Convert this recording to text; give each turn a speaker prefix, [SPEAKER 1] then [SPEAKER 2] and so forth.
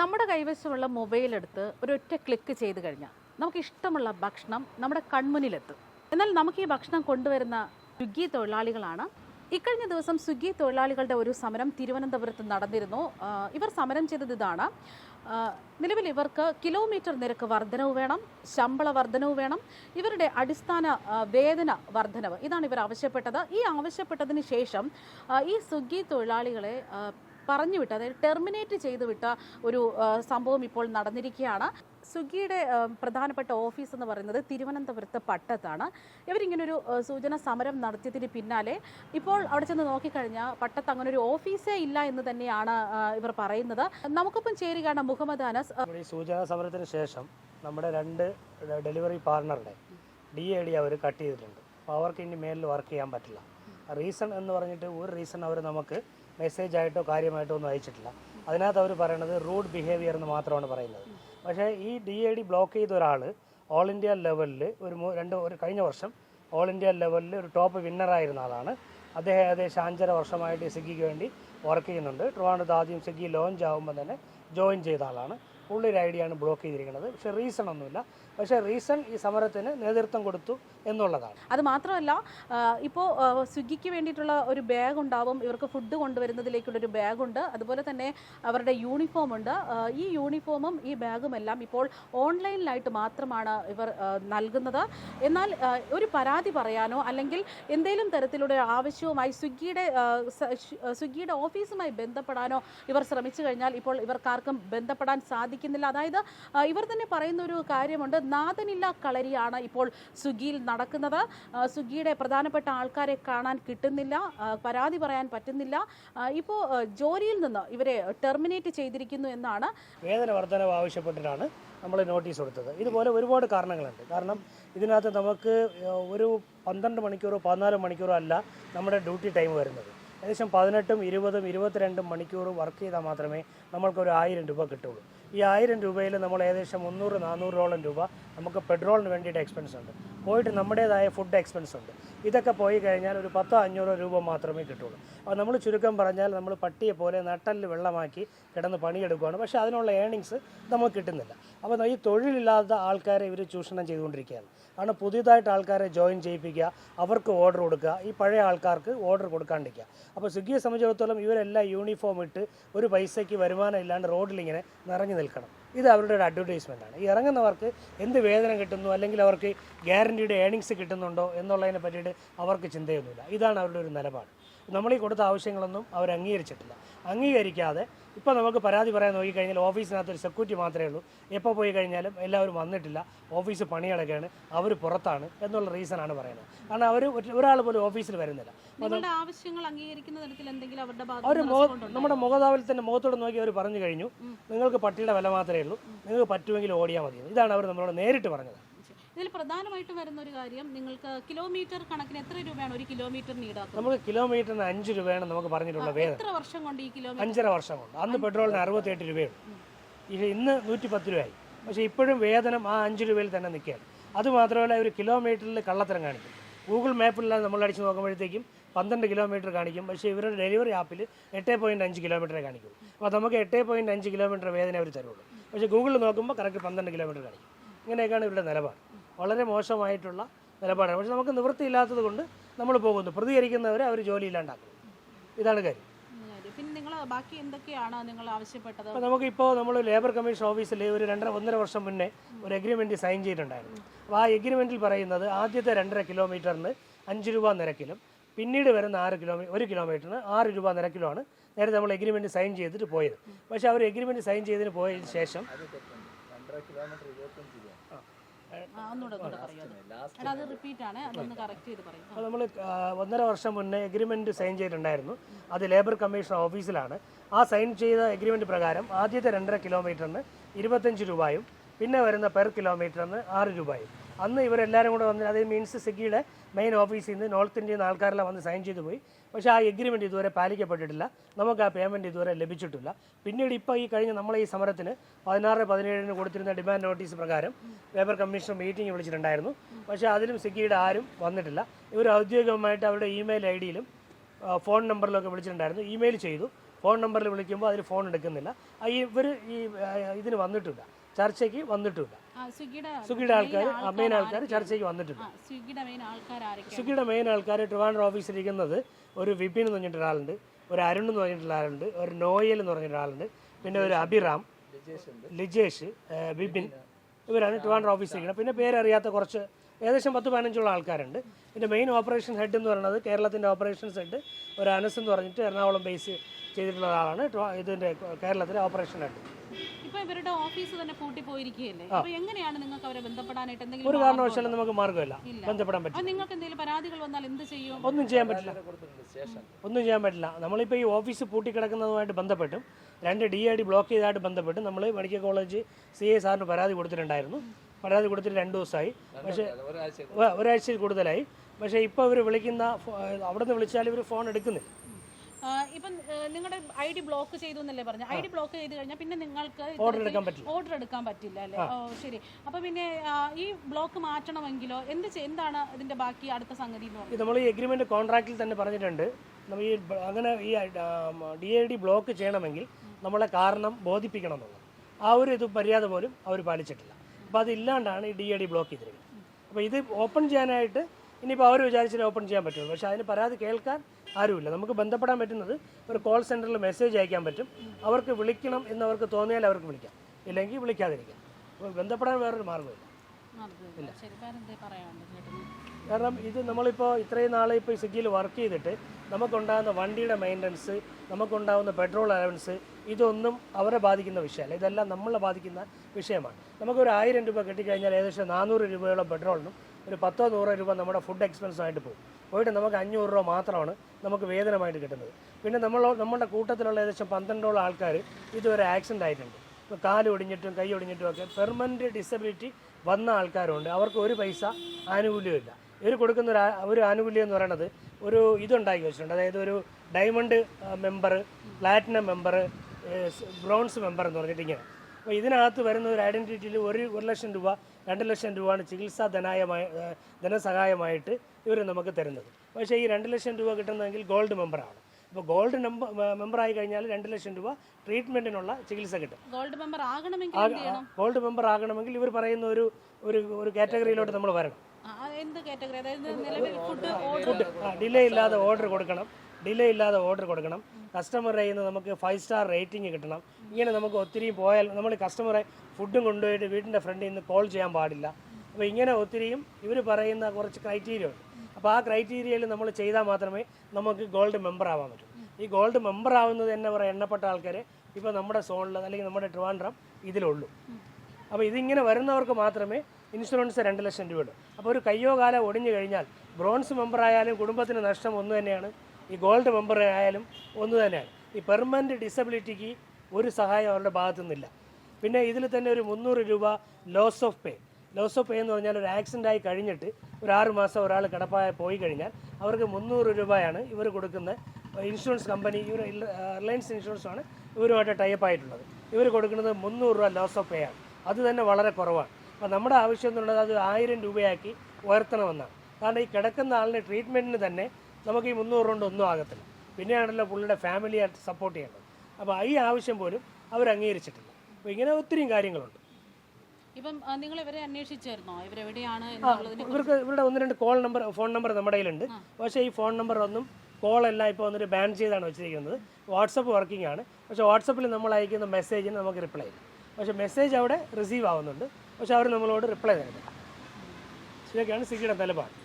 [SPEAKER 1] നമ്മുടെ കൈവശമുള്ള മൊബൈൽ എടുത്ത് ഒരൊറ്റ ക്ലിക്ക് ചെയ്ത് കഴിഞ്ഞാൽ നമുക്ക് ഇഷ്ടമുള്ള ഭക്ഷണം നമ്മുടെ കൺമുന്നിലെത്തും. എന്നാൽ നമുക്ക് ഈ ഭക്ഷണം കൊണ്ടുവരുന്ന സ്വിഗ്ഗി തൊഴിലാളികളാണ്. ഇക്കഴിഞ്ഞ ദിവസം സ്വിഗ്ഗി തൊഴിലാളികളുടെ ഒരു സമരം തിരുവനന്തപുരത്ത് നടന്നിരുന്നു. ഇവർ സമരം ചെയ്തത് ഇതാണ്. നിലവിൽ ഇവർക്ക് കിലോമീറ്റർ നിരക്ക് വർധനവ് വേണം ശമ്പള വർധനവ് വേണം ഇവരുടെ അടിസ്ഥാന വേതന വർധനവ്. ഇതാണ് ഇവർ ആവശ്യപ്പെട്ടത്. ഈ ആവശ്യപ്പെട്ടതിന് ശേഷം ഈ സ്വിഗ്ഗി തൊഴിലാളികളെ പറഞ്ഞു വിട്ട അതായത് ടെർമിനേറ്റ് ചെയ്ത് വിട്ട ഒരു സംഭവം ഇപ്പോൾ നടന്നിരിക്കുകയാണ്. സ്വിഗ്ഗിയുടെ പ്രധാനപ്പെട്ട ഓഫീസ് എന്ന് പറയുന്നത് തിരുവനന്തപുരത്ത് പട്ടത്താണ്. ഇവരിങ്ങനൊരു സൂചന സമരം നടത്തിയതിന് പിന്നാലെ ഇപ്പോൾ അവിടെ ചെന്ന് നോക്കിക്കഴിഞ്ഞാൽ പട്ടത്ത് അങ്ങനെ ഒരു ഓഫീസേ ഇല്ല എന്ന് തന്നെയാണ് ഇവർ പറയുന്നത്. നമുക്കൊപ്പം ചേരുകയാണ് മുഹമ്മദ് അനസ്.
[SPEAKER 2] സൂചനാ സമരത്തിന് ശേഷം നമ്മുടെ രണ്ട് ഡെലിവറി പാർട്ണറുടെ ഡി എ ഡി അവർ കട്ട് ചെയ്തിട്ടുണ്ട്. അപ്പോൾ അവർക്ക് ഇനി മേലിൽ വർക്ക് ചെയ്യാൻ പറ്റില്ല. റീസൺ എന്ന് പറഞ്ഞിട്ട് ഒരു റീസൺ അവർ നമുക്ക് മെസ്സേജ് ആയിട്ടോ കാര്യമായിട്ടോ ഒന്നും അയച്ചിട്ടില്ല. അതിനകത്ത് അവർ പറയണത് റൂഡ് ബിഹേവിയർ എന്ന് മാത്രമാണ് പറയുന്നത്. പക്ഷേ ഈ ഡി എ ഡി ബ്ലോക്ക് ചെയ്ത ഒരാൾ ഓൾ ഇന്ത്യ ലെവലിൽ ഒരു രണ്ട് ഒരു കഴിഞ്ഞ വർഷം ഓൾ ഇന്ത്യ ലെവലിൽ ഒരു ടോപ്പ് വിന്നറായിരുന്ന ആളാണ്. അദ്ദേഹം ഏകദേശം അഞ്ചര വർഷമായിട്ട് സ്വിഗ്ഗിക്ക് വേണ്ടി വർക്ക് ചെയ്യുന്നുണ്ട്. ട്രിവാൻഡ്രത്ത് ആദ്യം സ്വിഗ്ഗി ലോഞ്ച് ആകുമ്പോൾ തന്നെ ജോയിൻ ചെയ്ത ആളാണ്. പുള്ളിയുടെ ഐഡിയ ആണ് ബ്ലോക്ക് ചെയ്തിരിക്കുന്നത്. പക്ഷേ റീസൺ ഒന്നുമില്ല പക്ഷേ റീസൺ ഈ സമരത്തിന് നേതൃത്വം കൊടുത്തു. എന്നുള്ളതാണ്.
[SPEAKER 1] അത് മാത്രമല്ല ഇപ്പോൾ സ്വിഗ്ഗിക്ക് വേണ്ടിയിട്ടുള്ള ഒരു ബാഗ് ഉണ്ടാവും ഇവർക്ക് ഫുഡ് കൊണ്ടുവരുന്നതിലേക്കുള്ള ഒരു ബാഗുണ്ട് അതുപോലെ തന്നെ അവരുടെ യൂണിഫോം ഉണ്ട്. ഈ യൂണിഫോമും ഈ ബാഗും എല്ലാം ഇപ്പോൾ ഓൺലൈനിലായിട്ട് മാത്രമാണ് ഇവർ നൽകുന്നത്. എന്നാൽ ഒരു പരാതി പറയാനോ അല്ലെങ്കിൽ എന്തെങ്കിലും തരത്തിലുള്ള ആവശ്യവുമായി സ്വിഗ്ഗിയുടെ സ്വിഗ്ഗിയുടെ ഓഫീസുമായി ബന്ധപ്പെടാനോ ഇവർ ശ്രമിച്ചു കഴിഞ്ഞാൽ ഇപ്പോൾ ഇവർക്കാർക്കും ബന്ധപ്പെടാൻ സാധിക്കുന്നില്ല. അതായത് ഇവർ തന്നെ പറയുന്ന ഒരു കാര്യമുണ്ട് നാഥനില്ല കളരിയാണ് ഇപ്പോൾ സ്വിഗ്ഗിയിൽ നടക്കുന്നത്. സ്വിഗ്ഗിയുടെ പ്രധാനപ്പെട്ട ആൾക്കാരെ കാണാൻ കിട്ടുന്നില്ല പരാതി പറയാൻ പറ്റുന്നില്ല. ഇപ്പോൾ ജോലിയിൽ നിന്ന് ഇവരെ ടെർമിനേറ്റ് ചെയ്തിരിക്കുന്നു എന്നാണ്.
[SPEAKER 2] വേതന വർധനവ് ആവശ്യപ്പെട്ടിട്ടാണ് നമ്മൾ നോട്ടീസ് കൊടുത്തത്. ഇതുപോലെ ഒരുപാട് കാരണങ്ങളുണ്ട്. കാരണം ഇതിനകത്ത് നമുക്ക് ഒരു പന്ത്രണ്ട് മണിക്കൂറോ പതിനാല് മണിക്കൂറോ അല്ല നമ്മുടെ ഡ്യൂട്ടി ടൈം വരുന്നത്. ഏകദേശം പതിനെട്ടും ഇരുപതും ഇരുപത്തിരണ്ടും മണിക്കൂർ വർക്ക് ചെയ്താൽ മാത്രമേ നമ്മൾക്കൊരു ആയിരം രൂപ കിട്ടുള്ളൂ ഈ ആയിരം രൂപയിൽ നമ്മൾ ഏകദേശം മുന്നൂറ് നാനൂറോളം രൂപ നമുക്ക് പെട്രോളിന് വേണ്ടിയിട്ട് എക്സ്പെൻസ് ഉണ്ട്. പോയിട്ട് നമ്മുടേതായ ഫുഡ് എക്സ്പെൻസ് ഉണ്ട്. ഇതൊക്കെ പോയി കഴിഞ്ഞാൽ ഒരു പത്തോ അഞ്ഞൂറോ രൂപ മാത്രമേ കിട്ടുള്ളൂ. അപ്പോൾ നമ്മൾ ചുരുക്കം പറഞ്ഞാൽ നമ്മൾ പട്ടിയെ പോലെ നട്ടലിൽ വെള്ളമാക്കി കിടന്ന് പണിയെടുക്കുകയാണ് പക്ഷേ അതിനുള്ള ഏണിങ്സ് നമുക്ക് കിട്ടുന്നില്ല. അപ്പോൾ ഈ തൊഴിലില്ലാത്ത ആൾക്കാരെ ഇവർ ചൂഷണം ചെയ്തുകൊണ്ടിരിക്കുകയാണ്. കാരണം പുതിയതായിട്ട് ആൾക്കാരെ ജോയിൻ ചെയ്യിപ്പിക്കുക അവർക്ക് ഓർഡർ കൊടുക്കുക ഈ പഴയ ആൾക്കാർക്ക് ഓർഡർ കൊടുക്കാണ്ടിരിക്കുക. അപ്പോൾ സ്വിഗ്ഗിയെ സംബന്ധിച്ചിടത്തോളം ഇവരെല്ലാം യൂണിഫോം ഇട്ട് ഒരു പൈസയ്ക്ക് വരുമാനം ഇല്ലാണ്ട് റോഡിലിങ്ങനെ നിറഞ്ഞു നിൽക്കണം. ഇത് അവരുടെ ഒരു അഡ്വർടൈസ്മെന്റ് ആണ്. ഈ ഇറങ്ങുന്നവർക്ക് എന്ത് വേതനം കിട്ടുന്നു അല്ലെങ്കിൽ അവർക്ക് ഗ്യാരണ്ടീഡ് ഏണിങ്സ് കിട്ടുന്നുണ്ടോ എന്നുള്ളതിനെ പറ്റിയിട്ട് അവർക്ക് ചിന്തയൊന്നുമില്ല. ഇതാണ് അവരുടെ ഒരു നിലപാട്. നമ്മൾ ഈ കൊടുത്ത ആവശ്യങ്ങളൊന്നും അവർ അംഗീകരിച്ചിട്ടില്ല. അംഗീകരിക്കാതെ ഇപ്പോൾ നമുക്ക് പരാതി പറയാൻ നോക്കിക്കഴിഞ്ഞാൽ ഓഫീസിനകത്ത് ഒരു സെക്യൂരിറ്റി മാത്രമേ ഉള്ളൂ. എപ്പോൾ പോയി കഴിഞ്ഞാലും എല്ലാവരും വന്നിട്ടില്ല. ഓഫീസ് പണിയടക്കാണ്. അവർ പുറത്താണ് എന്നുള്ള റീസണാണ് പറയുന്നത്. കാരണം അവർ ഒരാൾ പോലും ഓഫീസിൽ വരുന്നില്ല.
[SPEAKER 1] ആവശ്യങ്ങൾ അംഗീകരിക്കുന്ന തരത്തിൽ എന്തെങ്കിലും അവരുടെ
[SPEAKER 2] അവർ നമ്മുടെ മുഖതാവലത്തിന്റെ തന്നെ മുഖത്തോട് നോക്കി അവർ പറഞ്ഞു കഴിഞ്ഞു. നിങ്ങൾക്ക് പട്ടിയുടെ വില മാത്രമേ ഉള്ളൂ. നിങ്ങൾക്ക് പറ്റുമെങ്കിൽ ഓടിയാൽ മതി. ഇതാണ് അവർ നമ്മളോട് നേരിട്ട് പറഞ്ഞത്.
[SPEAKER 1] ഇതിൽ പ്രധാനമായിട്ടും വരുന്ന ഒരു കാര്യം നിങ്ങൾക്ക് കിലോമീറ്റർ കണക്കിന് എത്ര രൂപയാണ് ഒരു കിലോമീറ്ററിന് ഈടാക്കുന്നത്
[SPEAKER 2] നമുക്ക് കിലോമീറ്ററിന് അഞ്ച് രൂപയാണ് നമുക്ക് പറഞ്ഞിട്ടുള്ളത്
[SPEAKER 1] എത്ര വർഷം കൊണ്ട് ഈ കിലോമീറ്റർ?
[SPEAKER 2] അഞ്ചര വർഷം കൊണ്ട് അന്ന് പെട്രോളിന് അറുപത്തിയെട്ട് രൂപയുണ്ട് ഇത് ഇന്ന് നൂറ്റി പത്ത് രൂപയായി. പക്ഷേ ഇപ്പോഴും വേതനം ആ അഞ്ച് രൂപയിൽ തന്നെ നിൽക്കുകയാണ്. അതുമാത്രമല്ല ഒരു കിലോമീറ്ററിൽ കള്ളത്തരം കാണിക്കും. ഗൂഗിൾ മാപ്പിലെല്ലാം നമ്മൾ അടിച്ച് നോക്കുമ്പോഴത്തേക്കും പന്ത്രണ്ട് കിലോമീറ്റർ കാണിക്കും. പക്ഷേ ഇവരുടെ ഡെലിവറി ആപ്പിൽ എട്ട് പോയിന്റ് അഞ്ച് കിലോമീറ്ററേ കാണിക്കുള്ളൂ അപ്പോൾ നമുക്ക് എട്ട് പോയിന്റ് അഞ്ച് കിലോമീറ്റർ വേദന അവർ തരുള്ളൂ. പക്ഷേ ഗൂഗിളിൽ നോക്കുമ്പോൾ കറക്റ്റ് പന്ത്രണ്ട് കിലോമീറ്റർ കാണിക്കും. ഇങ്ങനെയൊക്കെയാണ് ഇവരുടെ നിലപാട്. വളരെ മോശമായിട്ടുള്ള നിലപാടാണ്. പക്ഷെ നമുക്ക് നിവൃത്തിയില്ലാത്തത് കൊണ്ട് നമ്മൾ പോകുന്നു. പ്രതികരിക്കുന്നവരെ അവർ ജോലി ഇല്ലാണ്ടാക്കുന്നു ഇതാണ് കാര്യം.
[SPEAKER 1] പിന്നെ നിങ്ങൾ ബാക്കി എന്തൊക്കെയാണ് നിങ്ങൾ ആവശ്യപ്പെട്ടത്?
[SPEAKER 2] നമുക്കിപ്പോൾ നമ്മൾ ലേബർ കമ്മീഷൻ ഓഫീസിൽ ഒരു രണ്ടര ഒന്നര വർഷം മുന്നേ ഒരു എഗ്രിമെന്റ് സൈൻ ചെയ്തിട്ടുണ്ടായിരുന്നു. അപ്പോൾ ആ എഗ്രിമെന്റിൽ പറയുന്നത് ആദ്യത്തെ രണ്ടര കിലോമീറ്ററിന് അഞ്ച് രൂപ നിരക്കിലും പിന്നീട് വരുന്ന ആറ് കിലോമീറ്റർ ഒരു കിലോമീറ്ററിന് ആറ് രൂപ നിരക്കിലുമാണ് നേരത്തെ നമ്മൾ എഗ്രിമെന്റ് സൈൻ ചെയ്തിട്ട് പോയത്. പക്ഷേ അവർ എഗ്രിമെന്റ് സൈൻ ചെയ്തതിന് പോയതിന് ശേഷം നമ്മൾ ഒന്നര വർഷം മുന്നേ എഗ്രിമെന്റ് സൈൻ ചെയ്തിട്ടുണ്ടായിരുന്നു. അത് ലേബർ കമ്മീഷൻ ഓഫീസിലാണ് ആ സൈൻ ചെയ്ത എഗ്രിമെന്റ് പ്രകാരം ആദ്യത്തെ രണ്ടര കിലോമീറ്ററിന് ഇരുപത്തഞ്ച് രൂപയും പിന്നെ വരുന്ന പെർ കിലോമീറ്ററിന് ആറ് രൂപയും. അന്ന് ഇവരെല്ലാവരും കൂടെ വന്ന് അത് മീൻസ് സിഗിയുടെ മെയിൻ ഓഫീസിൽ നിന്ന് നോർത്ത് ഇന്ത്യയിൽ നിന്ന് ആൾക്കാരെല്ലാം വന്ന് സൈൻ ചെയ്തു പോയി. പക്ഷേ ആ എഗ്രിമെന്റ് ഇതുവരെ പാലിക്കപ്പെട്ടിട്ടില്ല. നമുക്ക് ആ പേയ്മെന്റ് ഇതുവരെ ലഭിച്ചിട്ടില്ല. പിന്നീട് ഇപ്പോൾ ഈ കഴിഞ്ഞ നമ്മളെ ഈ സമരത്തിന് പതിനാറ് പതിനേഴിന് കൊടുത്തിരുന്ന ഡിമാൻഡ് നോട്ടീസ് പ്രകാരം ലേബർ കമ്മീഷൻ മീറ്റിംഗ് വിളിച്ചിട്ടുണ്ടായിരുന്നു. പക്ഷേ അതിലും സിഗിയുടെ ആരും വന്നിട്ടില്ല. ഇവർ ഔദ്യോഗികമായിട്ട് അവരുടെ ഇമെയിൽ ഐ ഡിയിലും ഫോൺ നമ്പറിലൊക്കെ വിളിച്ചിട്ടുണ്ടായിരുന്നു. ഇമെയിൽ ചെയ്തു. ഫോൺ നമ്പറിൽ വിളിക്കുമ്പോൾ അതിൽ ഫോൺ എടുക്കുന്നില്ല. ഇവർ ഈ ഇതിന് വന്നിട്ടില്ല. ചർച്ചയ്ക്ക് വന്നിട്ടില്ല
[SPEAKER 1] സ്വിഗ്ഗിയുടെ
[SPEAKER 2] സ്വിഗ്ഗിയുടെ ആൾക്കാർ മെയിൻ ആൾക്കാർ? ചർച്ചയ്ക്ക് വന്നിട്ടില്ല
[SPEAKER 1] ആ, സ്വിഗ്ഗിയുടെ മെയിൻ ആൾക്കാർ
[SPEAKER 2] ട്രിവാൻഡ്രം ഓഫീസിൽ ഇരിക്കുന്നത് ഒരു വിപിൻ എന്ന് പറഞ്ഞിട്ട് ഒരാളുണ്ട് ഒരു അരുൺ എന്ന് പറഞ്ഞിട്ടുള്ള ആളുണ്ട് ഒരു നോയൽ എന്ന് പറഞ്ഞിട്ട് ഒരാളുണ്ട് പിന്നെ ഒരു അഭിറാം ലിജേഷ് വിപിൻ ഇവരാണ് ട്രിവാൻഡ്രം ഓഫീസിൽ ഇരിക്കുന്നത് പിന്നെ പേരറിയാത്ത കുറച്ച് ഏകദേശം പത്ത് പതിനഞ്ചോളം ആൾക്കാരുണ്ട്. പിന്നെ മെയിൻ ഓപ്പറേഷൻ ഹെഡ് എന്ന് പറയുന്നത് കേരളത്തിന്റെ ഓപ്പറേഷൻസ് ഹെഡ് ഒരു അനസ് എന്ന് പറഞ്ഞിട്ട് എറണാകുളം ബേസ് ചെയ്തിട്ടുള്ള ആളാണ് ഇതിന്റെ കേരളത്തിലെ ഓപ്പറേഷൻ ഹെഡ്
[SPEAKER 1] ഇപ്പൊ ഇവരുടെ ഓഫീസ് തന്നെ പൂട്ടി പോയിരിക്കുകയല്ലേ? അപ്പൊ എങ്ങനെയാണ് നിങ്ങൾക്ക് അവരെ ബന്ധപ്പെടാനായിട്ട് എന്തെങ്കിലും
[SPEAKER 2] ഒരു കാരണവശാലും നമുക്ക്
[SPEAKER 1] മാർഗമില്ല.
[SPEAKER 2] ബന്ധപ്പെടാൻ പറ്റും
[SPEAKER 1] അപ്പൊ നിങ്ങൾക്ക് എന്തെങ്കിലും പരാതികൾ വന്നാൽ എന്ത് ചെയ്യും?
[SPEAKER 2] ഒന്നും ചെയ്യാൻ പറ്റില്ല. ഒന്നും ചെയ്യാൻ പറ്റില്ല. നമ്മളിപ്പോൾ ഈ ഓഫീസ് പൂട്ടിക്കിടക്കുന്നതുമായിട്ട് ബന്ധപ്പെട്ടും രണ്ട് ഡി ഐ ഡി ബ്ലോക്ക് ചെയ്തതായിട്ട് ബന്ധപ്പെട്ട് നമ്മൾ മെഡിക്കൽ കോളേജ് സി ഐ സാറിന് പരാതി കൊടുത്തിട്ടുണ്ടായിരുന്നു. പരാതി കൊടുത്തിട്ട് രണ്ട് ദിവസമായി. പക്ഷേ ഒരാഴ്ചയിൽ കൂടുതലായി. പക്ഷേ ഇപ്പോൾ ഇവർ വിളിക്കുന്ന അവിടെ നിന്ന് വിളിച്ചാൽ ഇവർ ഫോൺ എടുക്കുന്നില്ല.
[SPEAKER 1] ഇപ്പം നിങ്ങളുടെ ഐ ഡി ബ്ലോക്ക് ചെയ്തു എന്നല്ലേ പറഞ്ഞു? ഐ ഡി ബ്ലോക്ക് ചെയ്ത് കഴിഞ്ഞാൽ പിന്നെ നിങ്ങൾക്ക്
[SPEAKER 2] ഓർഡർ എടുക്കാൻ പറ്റില്ല.
[SPEAKER 1] അല്ലേ? ഓ ശരി. അപ്പൊ പിന്നെ ഈ ബ്ലോക്ക് മാറ്റണമെങ്കിലോ എന്ത് എന്താണ് ഇതിന്റെ ബാക്കി അടുത്ത സംഗതി എന്ന് പറയുന്നത്?
[SPEAKER 2] നമ്മൾ ഈ എഗ്രിമെന്റ് കോൺട്രാക്റ്റിൽ തന്നെ പറഞ്ഞിട്ടുണ്ട്. നമ്മൾ ഈ അങ്ങനെ ഈ ഡി ഐ ഡി ബ്ലോക്ക് ചെയ്യണമെങ്കിൽ നമ്മളെ കാരണം ബോധിപ്പിക്കണം എന്നുള്ളത് ആ ഒരു ഇത് മര്യാദ പോലും അവർ പാലിച്ചിട്ടില്ല. അപ്പോൾ അതില്ലാണ്ടാണ് ഈ ഡി ഐ ഡി ബ്ലോക്ക് ചെയ്തിരിക്കുന്നത്. അപ്പോൾ ഇത് ഓപ്പൺ ചെയ്യാനായിട്ട് ഇനിയിപ്പോൾ അവർ വിചാരിച്ചാൽ ഓപ്പൺ ചെയ്യാൻ പറ്റുള്ളൂ. പക്ഷേ അതിന് പരാതി കേൾക്കാൻ ആരുമില്ല. നമുക്ക് ബന്ധപ്പെടാൻ പറ്റുന്നത് ഒരു കോൾ സെന്ററിൽ മെസ്സേജ് അയക്കാൻ പറ്റും. അവർക്ക് വിളിക്കണം എന്നവർക്ക് തോന്നിയാൽ അവർക്ക് വിളിക്കാം. ഇല്ലെങ്കിൽ വിളിക്കാതിരിക്കാം. അപ്പോൾ ബന്ധപ്പെടാൻ വേറൊരു മാർഗമില്ല.
[SPEAKER 1] ഇല്ല.
[SPEAKER 2] കാരണം ഇത് നമ്മളിപ്പോൾ ഇത്രയും നാൾ ഇപ്പോൾ സ്വിഗ്ഗിയിൽ വർക്ക് ചെയ്തിട്ട് നമുക്കുണ്ടാകുന്ന വണ്ടിയുടെ മെയിന്റനൻസ് നമുക്കുണ്ടാകുന്ന പെട്രോൾ അലവൻസ് ഇതൊന്നും അവരെ ബാധിക്കുന്ന വിഷയമല്ല. ഇതെല്ലാം നമ്മളെ ബാധിക്കുന്ന വിഷയമാണ്. നമുക്കൊരു ആയിരം രൂപ കിട്ടിക്കഴിഞ്ഞാൽ ഏകദേശം നാനൂറ് രൂപയോളം പെട്രോളിനും ഒരു പത്തോ നൂറോ രൂപ നമ്മുടെ ഫുഡ് എക്സ്പെൻസായിട്ട് പോകും. പോയിട്ട് നമുക്ക് അഞ്ഞൂറ് രൂപ മാത്രമാണ് നമുക്ക് വേതനമായിട്ട് കിട്ടുന്നത്. പിന്നെ നമ്മൾ നമ്മുടെ കൂട്ടത്തിലുള്ള ഏകദേശം പന്ത്രണ്ടോളം ആൾക്കാർ ഇതുവരെ ആക്സിഡന്റ് ആയിട്ടുണ്ട്. ഇപ്പോൾ കാൽ ഒടിഞ്ഞിട്ടും കൈ ഒടിഞ്ഞിട്ടും ഒക്കെ പെർമനന്റ് ഡിസബിലിറ്റി വന്ന ആൾക്കാരുണ്ട്. അവർക്ക് ഒരു പൈസ ആനുകൂല്യമില്ല ഇവർ കൊടുക്കുന്ന ഒരു ഒരു ആനുകൂല്യം എന്ന് പറയുന്നത് ഒരു ഇതുണ്ടാക്കി വെച്ചിട്ടുണ്ട്. അതായത് ഒരു diamond member platinum member bronze member എന്ന് പറഞ്ഞിട്ട് ഇങ്ങനെ. അപ്പോൾ ഇതിനകത്ത് വരുന്ന ഒരു ഐഡന്റിറ്റിയിൽ ഒരു ഒരു ലക്ഷം രൂപ രണ്ട് ലക്ഷം രൂപയാണ് ചികിത്സാ ധനായമായ ധനസഹായമായിട്ട് ഇവർ നമുക്ക് തരുന്നത്. പക്ഷേ ഈ രണ്ട് ലക്ഷം രൂപ കിട്ടുന്നതെങ്കിൽ ഗോൾഡ് മെമ്പറാണ് ഇപ്പോൾ ഗോൾഡ് നമ്പർ മെമ്പറായി കഴിഞ്ഞാൽ രണ്ട് ലക്ഷം രൂപ ട്രീറ്റ്മെന്റിനുള്ള ചികിത്സ കിട്ടും.
[SPEAKER 1] ഗോൾഡ് മെമ്പർ ആകണമെങ്കിൽ
[SPEAKER 2] ഗോൾഡ് മെമ്പർ ആകണമെങ്കിൽ ഇവർ പറയുന്ന ഒരു ഒരു ഒരു കാറ്റഗറിയിലോട്ട് നമ്മൾ വരണം.
[SPEAKER 1] ഫുഡ്
[SPEAKER 2] ഡിലേ ഇല്ലാതെ ഓർഡർ കൊടുക്കണം. ഡിലേ ഇല്ലാതെ ഓർഡർ കൊടുക്കണം. കസ്റ്റമറെ നിന്ന് നമുക്ക് ഫൈവ് സ്റ്റാർ റേറ്റിംഗ് കിട്ടണം. ഇങ്ങനെ നമുക്ക് ഒത്തിരി പോയാൽ നമ്മൾ കസ്റ്റമറെ ഫുഡും കൊണ്ടുപോയിട്ട് വീടിന്റെ ഫ്രണ്ടിൽ നിന്ന് കോൾ ചെയ്യാൻ പാടില്ല. അപ്പോൾ ഇങ്ങനെ ഒത്തിരിയും ഇവർ പറയുന്ന കുറച്ച് ക്രൈറ്റീരിയ ഉണ്ട്. അപ്പോൾ ആ ക്രൈറ്റീരിയയിൽ നമ്മൾ ചെയ്താൽ മാത്രമേ നമുക്ക് ഗോൾഡ് മെമ്പർ ആവാൻ പറ്റൂ. ഈ ഗോൾഡ് മെമ്പർ ആവുന്നത് തന്നെ പറയാം എണ്ണപ്പെട്ട ആൾക്കാർ ഇപ്പോൾ നമ്മുടെ സോണിൽ അല്ലെങ്കിൽ നമ്മുടെ ട്രിവാൻഡ്രം ഇതിലുള്ളൂ. അപ്പോൾ ഇതിങ്ങനെ വരുന്നവർക്ക് മാത്രമേ ഇൻഷുറൻസ് രണ്ട് ലക്ഷം രൂപ ഉള്ളൂ അപ്പോൾ ഒരു കയ്യോ കാലോ ഒടിഞ്ഞു കഴിഞ്ഞാൽ ബ്രോൺസ് മെമ്പർ ആയാലും കുടുംബത്തിന് നഷ്ടം ഒന്ന് തന്നെയാണ്. ഈ ഗോൾഡ് മെമ്പർ ആയാലും ഒന്ന് തന്നെയാണ്. ഈ പെർമനന്റ് ഡിസബിലിറ്റിക്ക് ഒരു സഹായം അവരുടെ ഭാഗത്തു നിന്നില്ല പിന്നെ ഇതിൽ തന്നെ ഒരു മുന്നൂറ് രൂപ loss of pay. Loss of pay എന്ന് പറഞ്ഞാൽ ഒരു ആക്സിഡന്റ് ആയി കഴിഞ്ഞിട്ട് ഒരു ആറ് മാസം ഒരാൾ കിടപ്പായ പോയി കഴിഞ്ഞാൽ അവർക്ക് മുന്നൂറ് രൂപയാണ് ഇവർ കൊടുക്കുന്ന ഇൻഷുറൻസ് കമ്പനി ഇവർ റിലയൻസ് ഇൻഷുറൻസ് ആണ് ഇവരുമായിട്ട് ടൈപ്പ് ആയിട്ടുള്ളത്. ഇവർ കൊടുക്കുന്നത് മുന്നൂറ് രൂപ ലോസ് ഓഫ് പേ ആണ്. അത് തന്നെ വളരെ കുറവാണ്. അപ്പോൾ നമ്മുടെ ആവശ്യം എന്നുള്ളത് അത് ആയിരം രൂപയാക്കി ഉയർത്തണമെന്നാണ്. കാരണം ഈ കിടക്കുന്ന ആളിന് ട്രീറ്റ്മെന്റിന് തന്നെ നമുക്ക് ഈ മുന്നൂറ് കൊണ്ട് ഒന്നും ആകത്തില്ല. പിന്നെയാണല്ലോ പുള്ളിയുടെ ഫാമിലിയായിട്ട് സപ്പോർട്ട് ചെയ്യേണ്ടത്. അപ്പോൾ ഈ ആവശ്യം പോലും അവർ അംഗീകരിച്ചിട്ടില്ല. അപ്പോൾ ഇങ്ങനെ ഒത്തിരിയും കാര്യങ്ങളുണ്ട്.
[SPEAKER 1] ഇപ്പം നിങ്ങൾ ഇവരെ അന്വേഷിച്ചായിരുന്നോ? ഇവരെവിടെയാണ്
[SPEAKER 2] ആ,
[SPEAKER 1] എന്നുള്ളതിനെ
[SPEAKER 2] ഇവർക്ക് ഇവരുടെ ഒന്ന് രണ്ട് കോൾ നമ്പർ ഫോൺ നമ്പർ നമ്മുടെ കയ്യിലുണ്ട്. പക്ഷേ ഈ ഫോൺ നമ്പർ ഒന്നും കോൾ എല്ലാം ഇപ്പോൾ വന്നിട്ട് ബാൻ ചെയ്താണ് വെച്ചിരിക്കുന്നത്. വാട്സപ്പ് വർക്കിംഗ് ആണ്. പക്ഷേ വാട്സപ്പിൽ നമ്മൾ അയക്കുന്ന മെസ്സേജിന് നമുക്ക് റിപ്ലൈ ഇല്ല. പക്ഷേ മെസ്സേജ് അവിടെ റിസീവ് ആവുന്നുണ്ട്. പക്ഷേ അവർ നമ്മളോട് റിപ്ലൈ തരുന്നില്ല. ഇതൊക്കെയാണ് സിഗിയുടെ നിലപാട്.